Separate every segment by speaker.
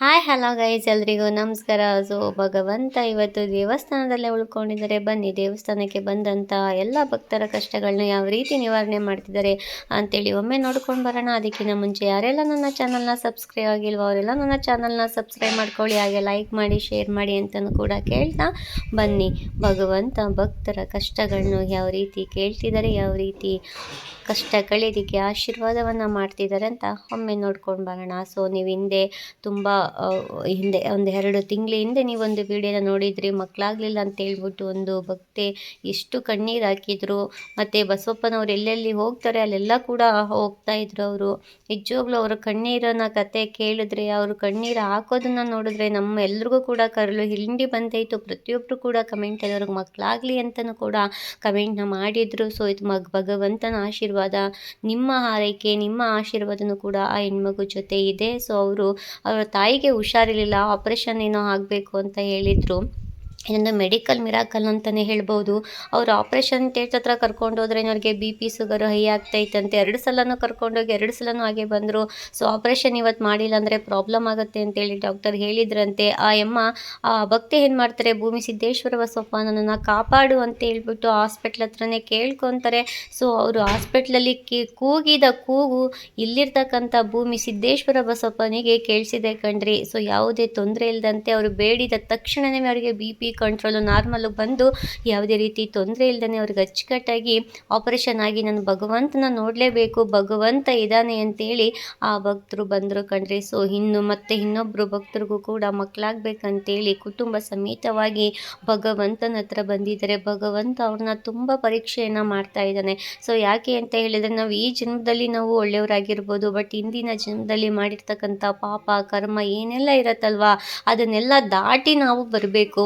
Speaker 1: Hi hello guys ಎಲ್ರಿಗೂ ನಮಸ್ಕಾರ. So, ಭಗವಂತ ಇವತ್ತು ದೇವಸ್ಥಾನದಲ್ಲೇ ಉಳ್ಕೊಂಡಿದ್ದಾರೆ. ಬನ್ನಿ, ದೇವಸ್ಥಾನಕ್ಕೆ ಬಂದಂಥ ಎಲ್ಲ ಭಕ್ತರ ಕಷ್ಟಗಳನ್ನ ಯಾವ ರೀತಿ ನಿವಾರಣೆ ಮಾಡ್ತಿದ್ದಾರೆ ಅಂತೇಳಿ ಒಮ್ಮೆ ನೋಡ್ಕೊಂಡು ಬರೋಣ. ಅದಕ್ಕಿಂತ ಮುಂಚೆ ಯಾರೆಲ್ಲ ನನ್ನ ಚಾನಲ್ನ ಸಬ್ಸ್ಕ್ರೈಬ್ ಆಗಿಲ್ವೋ, ಅವರೆಲ್ಲ ನನ್ನ ಚಾನಲ್ನ ಸಬ್ಸ್ಕ್ರೈಬ್ ಮಾಡ್ಕೊಳ್ಳಿ. ಹಾಗೆ ಲೈಕ್ ಮಾಡಿ ಶೇರ್ ಮಾಡಿ ಅಂತಲೂ ಕೂಡ ಕೇಳ್ತಾ ಬನ್ನಿ. ಭಗವಂತ ಭಕ್ತರ ಕಷ್ಟಗಳನ್ನು ಯಾವ ರೀತಿ ಕೇಳ್ತಿದ್ದಾರೆ, ಯಾವ ರೀತಿ ಕಷ್ಟ ಕಳೆಯೋದಕ್ಕೆ ಆಶೀರ್ವಾದವನ್ನು ಮಾಡ್ತಿದ್ದಾರೆ ಅಂತ ಒಮ್ಮೆ ನೋಡ್ಕೊಂಡು ಬರೋಣ. ಸೊ ನೀವು ಹಿಂದೆ ತುಂಬ ಹಿಂದೆ ಒಂದು ಎರಡು ತಿಂಗಳ ಹಿಂದೆ ನೀವೊಂದು ವಿಡಿಯೋನ ನೋಡಿದ್ರಿ ಮಕ್ಕಳಾಗಲಿಲ್ಲ ಅಂತ ಹೇಳ್ಬಿಟ್ಟು ಒಂದು ಭಕ್ತೆ ಎಷ್ಟು ಕಣ್ಣೀರು ಹಾಕಿದ್ರು. ಮತ್ತು ಬಸವಪ್ಪನವ್ರು ಎಲ್ಲೆಲ್ಲಿ ಹೋಗ್ತಾರೆ, ಅಲ್ಲೆಲ್ಲ ಕೂಡ ಹೋಗ್ತಾ ಇದ್ರು ಅವರು. ನಿಜವಾಗ್ಲೂ ಅವರು ಕಣ್ಣೀರನ್ನ ಕತೆ ಕೇಳಿದ್ರೆ, ಅವರು ಕಣ್ಣೀರು ಹಾಕೋದನ್ನ ನೋಡಿದ್ರೆ ನಮ್ಮ ಎಲ್ರಿಗೂ ಕೂಡ ಕರಳು ಹಿಂಡಿ ಬಂದಾಯಿತು ಪ್ರತಿಯೊಬ್ಬರು ಕೂಡ ಕಮೆಂಟಲ್ಲಿ ಅವ್ರಿಗೆ ಮಕ್ಕಳಾಗಲಿ ಅಂತಲೂ ಕೂಡ ಕಮೆಂಟ್ನ ಮಾಡಿದರು. ಸೊ ಇದು ಮಗ್ ಭಗವಂತನ ಆಶೀರ್ವಾದ. ನಿಮ್ಮ ಹಾರೈಕೆ, ನಿಮ್ಮ ಆಶೀರ್ವಾದನೂ ಕೂಡ ಆ ಹೆಣ್ಮಗು ಜೊತೆ ಇದೆ. ಸೊ ಅವರು, ಅವರ ತಾಯಿಗೆ ಹುಷಾರಿರಲಿಲ್ಲ ಆಪರೇಷನ್ ಏನೋ ಆಗಬೇಕು ಅಂತ ಹೇಳಿದರು. ಇದೊಂದು ಮೆಡಿಕಲ್ ಮಿರಾಕಲ್ ಅಂತಲೇ ಹೇಳ್ಬೋದು. ಅವ್ರು ಆಪ್ರೇಷನ್ ಥಿಯೇಟ್ರ್ ಹತ್ರ ಕರ್ಕೊಂಡು ಹೋದ್ರೆ ಅವ್ರಿಗೆ ಬಿ ಪಿ ಸುಗರ್ ಹೈ ಆಗ್ತೈತಂತೆ. ಎರಡು ಸಲನೂ ಕರ್ಕೊಂಡೋಗಿ ಎರಡು ಸಲನೂ ಹಾಗೆ ಬಂದರು. ಸೊ ಆಪ್ರೇಷನ್ ಇವತ್ತು ಮಾಡಿಲ್ಲ ಅಂದರೆ ಪ್ರಾಬ್ಲಮ್ ಆಗುತ್ತೆ ಅಂತೇಳಿ ಡಾಕ್ಟರ್ ಹೇಳಿದ್ರಂತೆ. ಆ ಯಮ್ಮ ಆ ಭಕ್ತಿ ಏನು ಮಾಡ್ತಾರೆ? ಭೂಮಿ ಸಿದ್ದೇಶ್ವರ ಬಸಪ್ಪ ನನ್ನನ್ನು ಕಾಪಾಡು ಅಂತ ಹೇಳ್ಬಿಟ್ಟು ಹಾಸ್ಪಿಟ್ಲ್ ಹತ್ರನೇ ಕೇಳ್ಕೊತಾರೆ. ಸೊ ಅವರು ಹಾಸ್ಪಿಟ್ಲಲ್ಲಿ ಕಿ, ಕೂಗಿದ ಕೂಗು ಇಲ್ಲಿರ್ತಕ್ಕಂಥ ಭೂಮಿ ಸಿದ್ದೇಶ್ವರ ಬಸಪ್ಪನಿಗೆ ಕೇಳಿಸಿದೆ ಕಣ್ರಿ. ಸೊ ಯಾವುದೇ ತೊಂದರೆ ಇಲ್ಲದಂತೆ ಅವರು ಬೇಡಿದ ತಕ್ಷಣವೇ ಅವರಿಗೆ ಬಿ ಪಿ ಕಂಟ್ರೋಲು ನಾರ್ಮಲ್ಲು ಬಂದು ಯಾವುದೇ ರೀತಿ ತೊಂದರೆ ಇಲ್ಲದೇ ಅವ್ರಿಗೆ ಅಚ್ಚುಕಟ್ಟಾಗಿ ಆಪರೇಷನ್ ಆಗಿ ನಾನು ಭಗವಂತನ ನೋಡಲೇಬೇಕು, ಭಗವಂತ ಇದ್ದಾನೆ ಅಂತೇಳಿ ಆ ಭಕ್ತರು ಬಂದರು ಕಣ್ರಿ. ಸೊ ಇನ್ನು ಮತ್ತೆ ಇನ್ನೊಬ್ಬರು ಭಕ್ತರಿಗೂ ಕೂಡ ಮಕ್ಕಳಾಗಬೇಕಂತೇಳಿ ಕುಟುಂಬ ಸಮೇತವಾಗಿ ಭಗವಂತನ ಹತ್ರ ಬಂದಿದ್ದಾರೆ. ಭಗವಂತ ಅವ್ರನ್ನ ತುಂಬ ಪರೀಕ್ಷೆಯನ್ನು ಮಾಡ್ತಾ ಇದ್ದಾನೆ. ಸೊ ಯಾಕೆ ಅಂತ ಹೇಳಿದರೆ ನಾವು ಈ ಜನ್ಮದಲ್ಲಿ ನಾವು ಒಳ್ಳೆಯವರಾಗಿರ್ಬೋದು ಬಟ್ ಇಂದಿನ ಜನ್ಮದಲ್ಲಿ ಮಾಡಿರ್ತಕ್ಕಂಥ ಪಾಪ, ಕರ್ಮ ಏನೆಲ್ಲ ಇರತ್ತಲ್ವಾ, ಅದನ್ನೆಲ್ಲ ದಾಟಿ ನಾವು ಬರಬೇಕು.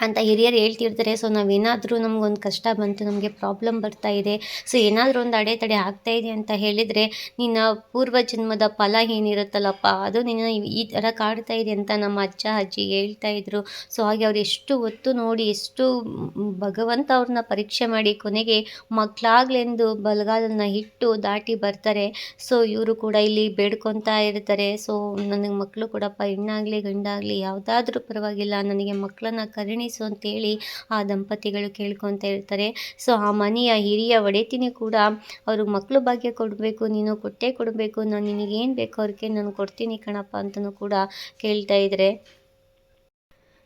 Speaker 1: ಅಂತ ಹಿರಿಯರು ಹೇಳ್ತಿರ್ತಾರೆ. ಸೊ ನಾವೇನಾದರೂ ನಮಗೊಂದು ಕಷ್ಟ ಬಂತು, ನಮಗೆ ಪ್ರಾಬ್ಲಮ್ ಬರ್ತಾ ಇದೆ. ಸೊ ಏನಾದರೂ ಒಂದು ಅಡೆತಡೆ ಆಗ್ತಾ ಇದೆ ಅಂತ ಹೇಳಿದರೆ, ನಿನ್ನ ಪೂರ್ವ ಜನ್ಮದ ಫಲ ಏನಿರುತ್ತಲ್ಲಪ್ಪ? ಅದು ನಿನ್ನ ಈ ಥರ ಕಾಡ್ತಾ ಇದೆ ಅಂತ ನಮ್ಮ ಅಜ್ಜ, ಅಜ್ಜಿ ಹೇಳ್ತಾ ಇದ್ರು. ಸೊ ಹಾಗೆ ಅವ್ರು ಎಷ್ಟು ಹೊತ್ತು ನೋಡಿ, ಎಷ್ಟು ಭಗವಂತ ಅವ್ರನ್ನ ಪರೀಕ್ಷೆ ಮಾಡಿ ಕೊನೆಗೆ ಮಕ್ಕಳಾಗ್ಲೆಂದು ಬಲಗಾಲನ್ನ ಇಟ್ಟು ದಾಟಿ ಬರ್ತಾರೆ. ಸೊ ಇವರು ಕೂಡ ಇಲ್ಲಿ ಬೇಡ್ಕೊತಾ ಇರ್ತಾರೆ. ಸೊ ನನಗೆ ಮಕ್ಕಳು ಕೂಡಪ್ಪ, ಹೆಣ್ಣಾಗಲಿ ಗಂಡಾಗಲಿ ಯಾವುದಾದ್ರೂ ಪರವಾಗಿಲ್ಲ. ನನಗೆ ಮಕ್ಕಳನ್ನ ಕರುಣಿಸು ಅಂತೇಳಿ ಆ ದಂಪತಿಗಳು ಕೇಳ್ಕೊತ ಇರ್ತಾರೆ. ಸೊ ಆ ಮನೆಯ ಹಿರಿಯ ಒಡೆತಿನಿ ಕೂಡ ಅವ್ರಿಗೆ ಮಕ್ಕಳು ಭಾಗ್ಯ ಕೊಡಬೇಕು, ನೀನು ಕೊಟ್ಟೇ ಕೊಡಬೇಕು, ನಾನು ನಿನಗೇನು ಬೇಕೋ ಅವ್ರಿಗೆ ನಾನು ಕೊಡ್ತೀನಿ ಕಣಪ್ಪ ಅಂತಲೂ ಕೂಡ ಕೇಳ್ತಾ ಇದ್ದಾರೆ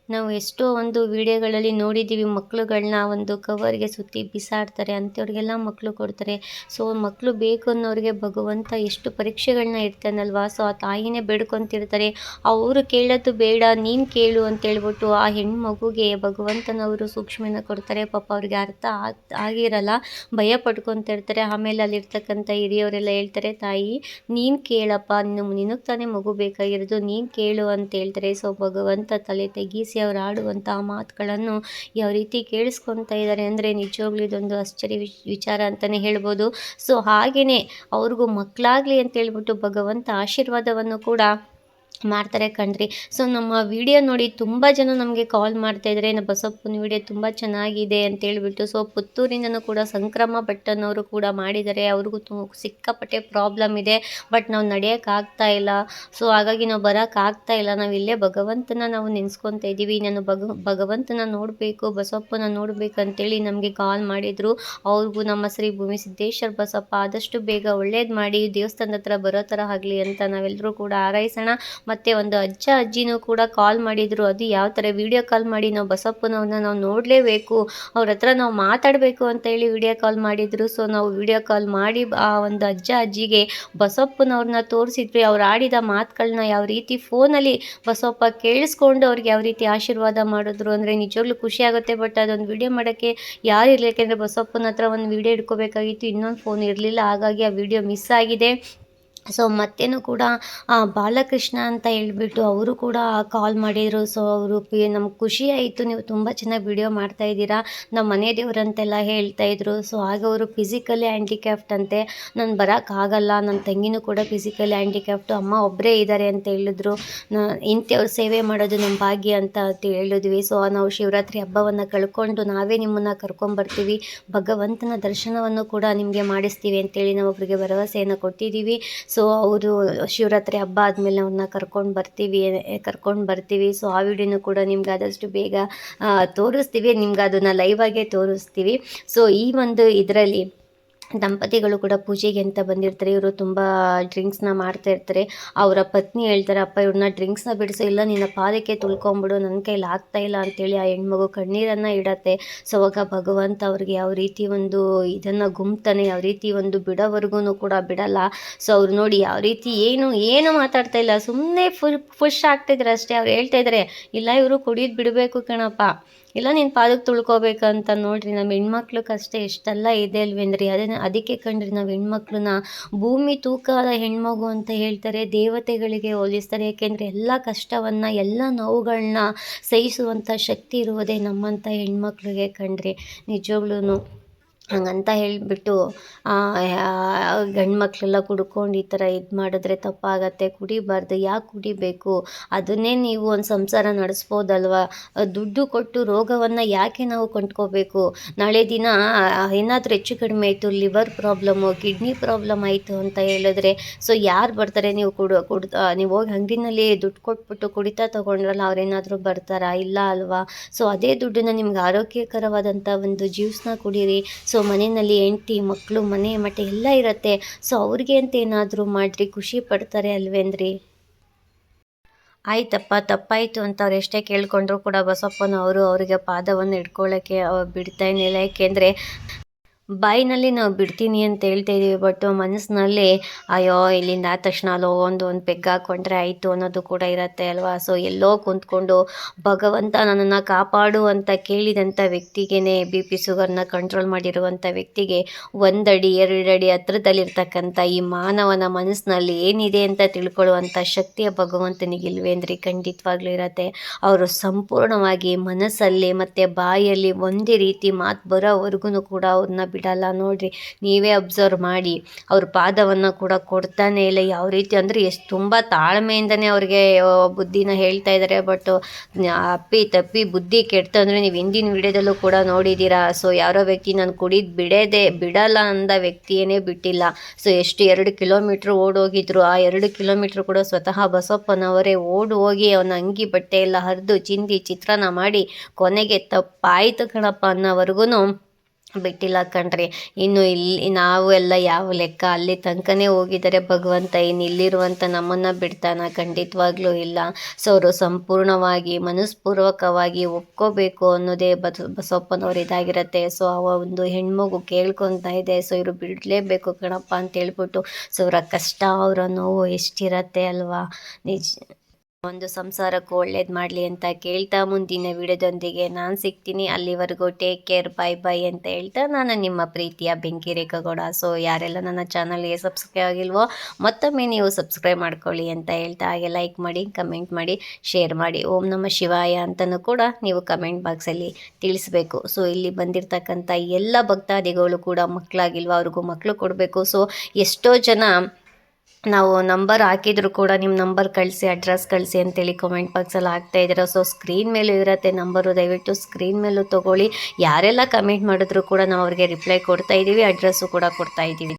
Speaker 1: ನಾವು ಎಷ್ಟೋ ಒಂದು ವಿಡಿಯೋಗಳಲ್ಲಿ ನೋಡಿದ್ದೀವಿ ಮಕ್ಕಳುಗಳನ್ನ ಒಂದು ಕವರ್ಗೆ ಸುತ್ತಿ ಬಿಸಾಡ್ತಾರೆ, ಅಂಥವ್ರಿಗೆಲ್ಲ ಮಕ್ಕಳು ಕೊಡ್ತಾರೆ. ಸೊ ಮಕ್ಕಳು ಬೇಕು ಅನ್ನೋರಿಗೆ ಭಗವಂತ ಎಷ್ಟು ಪರೀಕ್ಷೆಗಳನ್ನ ಇಡ್ತಾನಲ್ವಾ? ಸೊ, ಆ ತಾಯಿನೇ ಬೇಡ್ಕೊತಿರ್ತಾರೆ. ಅವರು ಕೇಳೋದು ಬೇಡ, ನೀನು ಕೇಳು ಅಂತೇಳ್ಬಿಟ್ಟು ಆ ಹೆಣ್ಣು ಮಗುಗೆ ಭಗವಂತನವರು ಸೂಕ್ಷ್ಮನ ಕೊಡ್ತಾರೆ. ಪಾಪ ಅವ್ರಿಗೆ ಅರ್ಥ ಆಗ್, ಆಗಿರಲ್ಲ, ಭಯ ಪಡ್ಕೊತಿರ್ತಾರೆ. ಆಮೇಲೆ ಅಲ್ಲಿರ್ತಕ್ಕಂಥ ಹಿರಿಯವರೆಲ್ಲ ಹೇಳ್ತಾರೆ, ತಾಯಿ, ನೀನು ಕೇಳಪ್ಪ ನಿನಗೆ ತಾನೇ ಮಗು ಬೇಕಾಗಿರೋದು, ನೀನು ಕೇಳು ಅಂತ ಹೇಳ್ತಾರೆ ಸೊ, ಭಗವಂತ ತಲೆ ತೆಗೀಸಿ ಅವ್ರು ಆಡುವಂಥ ಮಾತುಗಳನ್ನು ಯಾವ ರೀತಿ ಕೇಳಿಸ್ಕೊತಾ ಇದ್ದಾರೆ ಅಂದರೆ ನಿಜವಾಗ್ಲೂ ಇದೊಂದು ಆಶ್ಚರ್ಯ ವಿಚ್, ವಿಚಾರ ಅಂತಲೇ ಹೇಳ್ಬೋದು. ಸೊ ಹಾಗೆಯೇ ಅವ್ರಿಗೂ ಮಕ್ಕಳಾಗಲಿ ಅಂತ ಹೇಳ್ಬಿಟ್ಟು ಭಗವಂತ ಆಶೀರ್ವಾದವನ್ನು ಕೂಡ ಮಾಡ್ತಾರೆ ಕಣ್ರಿ. ಸೊ ನಮ್ಮ ವಿಡಿಯೋ ನೋಡಿ ತುಂಬ ಜನ ನಮಗೆ ಕಾಲ್ ಮಾಡ್ತಾಯಿದ್ರೆ ನಮ್ಮ ಬಸಪ್ಪನ ವಿಡಿಯೋ ತುಂಬ ಚೆನ್ನಾಗಿದೆ ಅಂತ ಹೇಳ್ಬಿಟ್ಟು ಸೊ ಪುತ್ತೂರಿಂದನೂ ಕೂಡ ಸಂಕ್ರಮ ಭಟ್ಟನವರು ಕೂಡ ಮಾಡಿದ್ದಾರೆ. ಅವ್ರಿಗೂ ತುಂಬ ಸಿಕ್ಕಾಪಟ್ಟೆ ಪ್ರಾಬ್ಲಮ್ ಇದೆ ಬಟ್ ನಾವು ನಡೆಯೋಕ್ಕಾಗ್ತಾ ಇಲ್ಲ. ಸೊ ಹಾಗಾಗಿ ನಾವು ಬರೋಕ್ಕಾಗ್ತಾ ಇಲ್ಲ. ನಾವು ಇಲ್ಲೇ ಭಗವಂತನ ನಾವು ನೆನೆಸ್ಕೊತಾ ಇದ್ದೀವಿ. ನಾನು ಭಗ, ಭಗವಂತನ ನೋಡಬೇಕು, ಬಸಪ್ಪನ ನೋಡಬೇಕು ಅಂತೇಳಿ ನಮಗೆ ಕಾಲ್ ಮಾಡಿದರು. ಅವ್ರಿಗೂ ನಮ್ಮ ಶ್ರೀ ಭೂಮಿ ಸಿದ್ದೇಶ್ವರ ಬಸಪ್ಪ ಆದಷ್ಟು ಬೇಗ ಒಳ್ಳೇದು ಮಾಡಿ, ದೇವಸ್ಥಾನದ ಹತ್ರ ಬರೋ ಥರ ಆಗಲಿ ಅಂತ ನಾವೆಲ್ಲರೂ ಕೂಡ ಹಾರೈಸೋಣ. ಮತ್ತು ಒಂದು ಅಜ್ಜ ಅಜ್ಜಿನೂ ಕೂಡ ಕಾಲ್ ಮಾಡಿದರು. ಅದು ಯಾವ ಥರ ವಿಡಿಯೋ ಕಾಲ್ ಮಾಡಿ ನಾವು ಬಸಪ್ಪನವ್ರನ್ನ ನಾವು ನೋಡಲೇಬೇಕು, ಅವ್ರ ಹತ್ರ ನಾವು ಮಾತಾಡಬೇಕು ಅಂತ ಹೇಳಿ ವಿಡಿಯೋ ಕಾಲ್ ಮಾಡಿದರು. ಸೊ ನಾವು ವಿಡಿಯೋ ಕಾಲ್ ಮಾಡಿ ಆ ಒಂದು ಅಜ್ಜ ಅಜ್ಜಿಗೆ ಬಸಪ್ಪನವ್ರನ್ನ ತೋರಿಸಿದ್ವಿ. ಅವ್ರು ಆಡಿದ ಮಾತುಗಳನ್ನ ಯಾವ ರೀತಿ ಫೋನಲ್ಲಿ ಬಸಪ್ಪ ಕೇಳಿಸ್ಕೊಂಡು ಅವ್ರಿಗೆ ಯಾವ ರೀತಿ ಆಶೀರ್ವಾದ ಮಾಡಿದ್ರು ಅಂದರೆ ನಿಜವಾಗ್ಲೂ ಖುಷಿ ಆಗುತ್ತೆ. ಬಟ್ ಅದೊಂದು ವಿಡಿಯೋ ಮಾಡೋಕ್ಕೆ ಯಾರು ಇರಲಿ ಯಾಕೆಂದರೆ ಬಸಪ್ಪನ ಹತ್ರ ಒಂದು ವಿಡಿಯೋ ಇಟ್ಕೋಬೇಕಾಗಿತ್ತು ಇನ್ನೊಂದು ಫೋನ್ ಇರಲಿಲ್ಲ. ಹಾಗಾಗಿ ಆ ವಿಡಿಯೋ ಮಿಸ್ ಆಗಿದೆ. ಸೊ ಮತ್ತೇನು ಕೂಡ ಬಾಲಕೃಷ್ಣ ಅಂತ ಹೇಳ್ಬಿಟ್ಟು ಅವರು ಕೂಡ ಕಾಲ್ ಮಾಡಿದರು. ಸೊ ಅವರು ಪಿ, ನಮ್ಗೆ ಖುಷಿ ಆಯಿತು. ನೀವು ತುಂಬ ಚೆನ್ನಾಗಿ ವಿಡಿಯೋ ಮಾಡ್ತಾ ಇದ್ದೀರಾ. ನಮ್ಮ ಮನೆ ದೇವರಂತೆಲ್ಲ ಹೇಳ್ತಾ ಇದ್ರು. ಸೊ ಹಾಗೆ ಅವರು ಫಿಸಿಕಲಿ ಹ್ಯಾಂಡಿಕ್ಯಾಫ್ಟ್ ಅಂತೆ. ನಾನು ಬರೋಕ್ಕಾಗಲ್ಲ ನನ್ನ ತಂಗಿನೂ ಕೂಡ ಫಿಸಿಕಲಿ ಹ್ಯಾಂಡಿಕ್ಯಾಫ್ಟು ಅಮ್ಮ ಒಬ್ಬರೇ ಇದ್ದಾರೆ ಅಂತ ಹೇಳಿದ್ರು. ಇಂಥವ್ರು ಸೇವೆ ಮಾಡೋದು ನಮ್ಮ ಭಾಗ್ಯ ಅಂತ ಹೇಳಿದ್ವಿ. ಸೊ ನಾವು ಶಿವರಾತ್ರಿ ಹಬ್ಬವನ್ನು ಕಳ್ಕೊಂಡು ನಾವೇ ನಿಮ್ಮನ್ನು ಕರ್ಕೊಂಬರ್ತೀವಿ ಭಗವಂತನ ದರ್ಶನವನ್ನು ಕೂಡ ನಿಮಗೆ ಮಾಡಿಸ್ತೀವಿ ಅಂತೇಳಿ ನಾವು ಒಬ್ಬರಿಗೆ ಭರವಸೆಯನ್ನು ಕೊಟ್ಟಿದ್ದೀವಿ. ಸೊ ಅವರು ಶಿವರಾತ್ರಿ ಹಬ್ಬ ಆದಮೇಲೆ ಅವ್ರನ್ನ ಕರ್ಕೊಂಡು ಬರ್ತೀವಿ ಕರ್ಕೊಂಡು ಬರ್ತೀವಿ. ಸೊ ಆ ವಿಡಿಯೋನು ಕೂಡ ನಿಮ್ಗೆ ಆದಷ್ಟು ಬೇಗ ತೋರಿಸ್ತೀವಿ. ನಿಮ್ಗೆ ಅದನ್ನು ಲೈವ್ ಆಗೇ ತೋರಿಸ್ತೀವಿ. ಸೊ ಈ ಒಂದು ಇದರಲ್ಲಿ ದಂಪತಿಗಳು ಕೂಡ ಪೂಜೆಗೆ ಅಂತ ಬಂದಿರ್ತಾರೆ. ಇವರು ತುಂಬ ಡ್ರಿಂಕ್ಸ್ನ ಮಾಡ್ತಾ ಇರ್ತಾರೆ. ಅವರ ಪತ್ನಿ ಹೇಳ್ತಾರೆ, ಅಪ್ಪ ಇವ್ರನ್ನ ಡ್ರಿಂಕ್ಸ್ನ ಬಿಡಿಸೋ. ಇಲ್ಲ, ನಿನ್ನ ಪಾದಕ್ಕೆ ತುಳ್ಕೊಂಬಿಡು ನನ್ನ ಕೈಲಿ ಆಗ್ತಾ ಇಲ್ಲ ಅಂತೇಳಿ ಆ ಹೆಣ್ಮಗು ಕಣ್ಣೀರನ್ನು ಇಡತ್ತೆ. ಸೊ ಅವಾಗ ಭಗವಂತ ಅವ್ರಿಗೆ ಯಾವ ರೀತಿ ಒಂದು ಇದನ್ನು ಗುಮ್ತಾನೆ, ಯಾವ ರೀತಿ ಒಂದು ಬಿಡೋವರೆಗೂ ಕೂಡ ಬಿಡಲ್ಲ. ಸೊ ಅವ್ರು ನೋಡಿ ಯಾವ ರೀತಿ ಏನು ಏನು ಮಾತಾಡ್ತಾ ಇಲ್ಲ. ಸುಮ್ಮನೆ ಫುಲ್ ಫುಷ್ ಆಗ್ತಿದ್ರೆ ಅಷ್ಟೇ. ಅವ್ರು ಹೇಳ್ತಾ ಇದ್ದಾರೆ ಇಲ್ಲ, ಇವರು ಕುಡಿಯೋದು ಬಿಡಬೇಕು ಕಣಪ್ಪ. ಇಲ್ಲ, ನೀನು ಪಾದಕ್ಕೆ ತುಳ್ಕೊಬೇಕಂತ ನೋಡ್ರಿ ನಮ್ಮ ಹೆಣ್ಮಕ್ಳು ಕಷ್ಟ ಎಷ್ಟೆಲ್ಲ ಇದೆ ಅಲ್ವೇಂದ್ರಿ ಅದೇ ಅದಕ್ಕೆ ಕಂಡ್ರಿ ನಾವು ಹೆಣ್ಮಕ್ಳನ್ನ ಭೂಮಿ ತೂಕದ ಹೆಣ್ಮಗು ಅಂತ ಹೇಳ್ತಾರೆ, ದೇವತೆಗಳಿಗೆ ಹೋಲಿಸ್ತಾರೆ, ಯಾಕೆಂದರೆ ಎಲ್ಲ ಕಷ್ಟವನ್ನು, ಎಲ್ಲ ನೋವುಗಳನ್ನ ಸಹಿಸುವಂಥ ಶಕ್ತಿ ಇರುವುದೇ ನಮ್ಮಂಥ ಹೆಣ್ಮಕ್ಳಿಗೆ ಕಂಡ್ರಿ. ನಿಜವಾಗ್ಲೂ ಹಂಗಂತ ಹೇಳಿಬಿಟ್ಟು ಗಂಡು ಮಕ್ಕಳೆಲ್ಲ ಕುಡ್ಕೊಂಡು ಈ ಥರ ಇದು ಮಾಡಿದ್ರೆ ತಪ್ಪಾಗತ್ತೆ, ಕುಡಿಬಾರ್ದು, ಯಾಕೆ ಕುಡಿಬೇಕು? ಅದನ್ನೇ ನೀವು ಒಂದು ಸಂಸಾರ ನಡೆಸ್ಬೋದಲ್ವ? ದುಡ್ಡು ಕೊಟ್ಟು ರೋಗವನ್ನು ಯಾಕೆ ನಾವು ಕೊಂಡ್ಕೋಬೇಕು? ನಾಳೆ ದಿನ ಏನಾದರೂ ಹೆಚ್ಚು ಕಡಿಮೆ ಆಯಿತು, ಲಿವರ್ ಪ್ರಾಬ್ಲಮ್ಮು ಕಿಡ್ನಿ ಪ್ರಾಬ್ಲಮ್ ಆಯಿತು ಅಂತ ಹೇಳಿದ್ರೆ, ಸೊ ಯಾರು ಬರ್ತಾರೆ? ನೀವು ಕುಡು, ಕುಡ್ ನೀವು ಹೋಗಿ ಅಂಗಡಿನಲ್ಲಿ ದುಡ್ಡು ಕೊಟ್ಬಿಟ್ಟು ಕುಡಿತಾ ತೊಗೊಂಡ್ರಲ್ಲ, ಅವ್ರೇನಾದರೂ ಬರ್ತಾರಾ? ಇಲ್ಲ ಅಲ್ವಾ? ಸೊ ಅದೇ ದುಡ್ಡನ್ನ ನಿಮ್ಗೆ ಆರೋಗ್ಯಕರವಾದಂಥ ಒಂದು ಜ್ಯೂಸ್ನ ಕುಡೀರಿ. ಸೊ ಮನೆಯಲ್ಲಿ ಹೆಂಡ್ತಿ ಮಕ್ಕಳು ಮನೆ ಮಠ ಎಲ್ಲ ಇರುತ್ತೆ. ಸೊ ಅವ್ರಿಗೆ ಅಂತ ಏನಾದರೂ ಮಾಡಿರಿ, ಖುಷಿ ಪಡ್ತಾರೆ ಅಲ್ವೇನ್ರಿ? ಆಯ್ತಪ್ಪ, ತಪ್ಪಾಯಿತು ಅಂತ ಅವ್ರು ಎಷ್ಟೇ ಕೇಳಿಕೊಂಡ್ರೂ ಕೂಡ ಬಸಪ್ಪನವರು ಅವರಿಗೆ ಪಾದವನ್ನು ಇಟ್ಕೊಳ್ಳೋಕ್ಕೆ ಇರಲಿಲ್ಲ. ಏಕೆಂದರೆ ಬಾಯಿನಲ್ಲಿ ನಾವು ಬಿಡ್ತೀನಿ ಅಂತ ಹೇಳ್ತಾ ಇದ್ದೀವಿ ಬಟ್ ಮನಸ್ಸಿನಲ್ಲಿ, ಅಯ್ಯೋ, ಇಲ್ಲಿಂದ ಆದ ತಕ್ಷಣ ಅಲ್ಲೋ, ಒಂದು ಒಂದು ಪೆಗ್ ಹಾಕ್ಕೊಂಡ್ರೆ ಆಯಿತು ಅನ್ನೋದು ಕೂಡ ಇರುತ್ತೆ ಅಲ್ವಾ? ಸೊ ಎಲ್ಲೋ ಕುಂತ್ಕೊಂಡು, ಭಗವಂತ ನನ್ನನ್ನು ಕಾಪಾಡು ಅಂತ ಕೇಳಿದಂಥ ವ್ಯಕ್ತಿಗೇ ಬಿ ಪಿ ಶುಗರ್ನ ಕಂಟ್ರೋಲ್ ಮಾಡಿರುವಂಥ ವ್ಯಕ್ತಿಗೆ ಒಂದಡಿ, ಎರಡಡಿ ಹತ್ರದಲ್ಲಿರ್ತಕ್ಕಂಥ ಈ ಮಾನವನ ಮನಸ್ಸಿನಲ್ಲಿ ಏನಿದೆ ಅಂತ ತಿಳ್ಕೊಳ್ಳುವಂಥ ಶಕ್ತಿಯ ಭಗವಂತನಿಗೆ ಇಲ್ವೇಂದ್ರಿ ಖಂಡಿತವಾಗ್ಲೂ ಇರತ್ತೆ. ಅವರು ಸಂಪೂರ್ಣವಾಗಿ ಮನಸ್ಸಲ್ಲಿ ಮತ್ತು ಬಾಯಲ್ಲಿ ಒಂದೇ ರೀತಿ ಮಾತು ಬರೋವರೆಗೂ ಕೂಡ ಅವ್ರನ್ನ ಬಿಡಲ್ಲ ನೋಡ್ರಿ. ನೀವೇ ಅಬ್ಸರ್ವ್ ಮಾಡಿ. ಅವ್ರ ಪಾದವನ್ನು ಕೂಡ ಕೊಡ್ತಾನೆ ಇಲ್ಲ. ಯಾವ ರೀತಿ ಅಂದರೆ ಎಷ್ಟು ತುಂಬ ತಾಳ್ಮೆಯಿಂದನೇ ಅವ್ರಿಗೆ ಬುದ್ಧಿನ ಹೇಳ್ತಾ ಇದ್ದಾರೆ ಬಟ್ ಅಪ್ಪಿ ತಪ್ಪಿ ಬುದ್ಧಿ ಕೆಡ್ತು ಅಂದರೆ ನೀವು ಹಿಂದಿನ ವಿಡಿಯೋದಲ್ಲೂ ಕೂಡ ನೋಡಿದ್ದೀರಾ ಸೊ ಯಾರೋ ವ್ಯಕ್ತಿ ನಾನು ಕುಡಿದು ಬಿಡೋದೆ, ಬಿಡಲ್ಲ ಅಂದ ವ್ಯಕ್ತಿಯೇ ಬಿಟ್ಟಿಲ್ಲ. ಸೊ ಎಷ್ಟು ಎರಡು ಕಿಲೋಮೀಟ್ರ್ ಓಡೋಗಿದ್ರು. ಆ ಎರಡು ಕಿಲೋಮೀಟ್ರ್ ಕೂಡ ಸ್ವತಃ ಬಸಪ್ಪನವರೇ ಓಡಿ ಹೋಗಿ ಅವನ ಅಂಗಿ ಬಟ್ಟೆ ಎಲ್ಲ ಹರಿದು ಚಿಂದಿ ಚಿತ್ರಾನ್ನ ಮಾಡಿ ಕೊನೆಗೆ ತಪ್ಪಾಯ್ತು ಕಣಪ್ಪ ಅನ್ನೋವರೆಗೂ ಬಿಟ್ಟಿಲ್ಲ ಕಣ್ರಿ. ಇನ್ನು ಇಲ್ಲಿ ನಾವು ಎಲ್ಲ ಯಾವ ಲೆಕ್ಕ ಅಲ್ಲಿ ತನಕನೇ ಹೋಗಿದ್ದಾರೆ ಭಗವಂತ ಇನ್ನು ಇಲ್ಲಿರುವಂಥ ನಮ್ಮನ್ನು ಬಿಡ್ತಾನ? ಖಂಡಿತವಾಗ್ಲೂ ಇಲ್ಲ. ಸೊ ಅವರು ಸಂಪೂರ್ಣವಾಗಿ ಮನಸ್ಪೂರ್ವಕವಾಗಿ ಒಪ್ಕೋಬೇಕು ಅನ್ನೋದೇ ಬಸ ಬಸಪ್ಪನವ್ರು ಇದಾಗಿರುತ್ತೆ. ಸೊ ಅವ ಒಂದು ಹೆಣ್ಮಗು ಕೇಳ್ಕೊತಾ ಇದೆ. ಸೊ ಇವರು ಬಿಡಲೇಬೇಕು ಕಣಪ್ಪ ಅಂತ ಹೇಳ್ಬಿಟ್ಟು. ಸೊ ಅವರ ಕಷ್ಟ, ಅವರ ನೋವು ಎಷ್ಟಿರತ್ತೆ ಅಲ್ವಾ? ನಿಜ ಒಂದು ಸಂಸಾರಕ್ಕೂ ಒಳ್ಳೇದು ಮಾಡಲಿ ಅಂತ ಕೇಳ್ತಾ ಮುಂದಿನ ವಿಡಿಯೋದೊಂದಿಗೆ ನಾನು ಸಿಗ್ತೀನಿ. ಅಲ್ಲಿವರೆಗೂ ಟೇಕ್ ಕೇರ್ ಬೈ ಬೈ ಅಂತ ಹೇಳ್ತಾ ನಾನು ನಿಮ್ಮ ಪ್ರೀತಿಯ ಬೆಂಕಿ ರೇಖಗೌಡ ಸೊ ಯಾರೆಲ್ಲ ನನ್ನ ಚಾನಲ್ಗೆ ಸಬ್ಸ್ಕ್ರೈಬ್ ಆಗಿಲ್ವೋ, ಮತ್ತೊಮ್ಮೆ ನೀವು ಸಬ್ಸ್ಕ್ರೈಬ್ ಮಾಡ್ಕೊಳ್ಳಿ ಅಂತ ಹೇಳ್ತಾ, ಹಾಗೆ ಲೈಕ್ ಮಾಡಿ ಕಮೆಂಟ್ ಮಾಡಿ ಶೇರ್ ಮಾಡಿ. ಓಂ ನಮ್ಮ ಶಿವಾಯ ಅಂತಲೂ ಕೂಡ ನೀವು ಕಮೆಂಟ್ ಬಾಕ್ಸಲ್ಲಿ ತಿಳಿಸ್ಬೇಕು. ಸೊ ಇಲ್ಲಿ ಬಂದಿರತಕ್ಕಂಥ ಎಲ್ಲ ಭಕ್ತಾದಿಗಳು ಕೂಡ ಮಕ್ಕಳಾಗಿಲ್ವ, ಅವ್ರಿಗೂ ಮಕ್ಕಳು ಕೊಡಬೇಕು. ಸೊ ಎಷ್ಟೋ ಜನ ನಾವು ನಂಬರ್ ಹಾಕಿದ್ರು ಕೂಡ ನಿಮ್ಮ ನಂಬರ್ ಕಳಿಸಿ, ಅಡ್ರೆಸ್ ಕಳಿಸಿ ಅಂತೇಳಿ ಕಮೆಂಟ್ ಬಾಕ್ಸಲ್ಲಿ ಹಾಕ್ತಾ ಇದ್ದೀರಾ. ಸೊ ಸ್ಕ್ರೀನ್ ಮೇಲೂ ಇರುತ್ತೆ ನಂಬರು ದಯವಿಟ್ಟು ಸ್ಕ್ರೀನ್ ಮೇಲೂ ತೊಗೊಳ್ಳಿ. ಯಾರೆಲ್ಲ ಕಮೆಂಟ್ ಮಾಡಿದ್ರು ಕೂಡ ನಾವು ಅವ್ರಿಗೆ ರಿಪ್ಲೈ ಕೊಡ್ತಾ ಇದ್ದೀವಿ ಅಡ್ರೆಸ್ಸು ಕೂಡ ಕೊಡ್ತಾ ಇದ್ದೀವಿ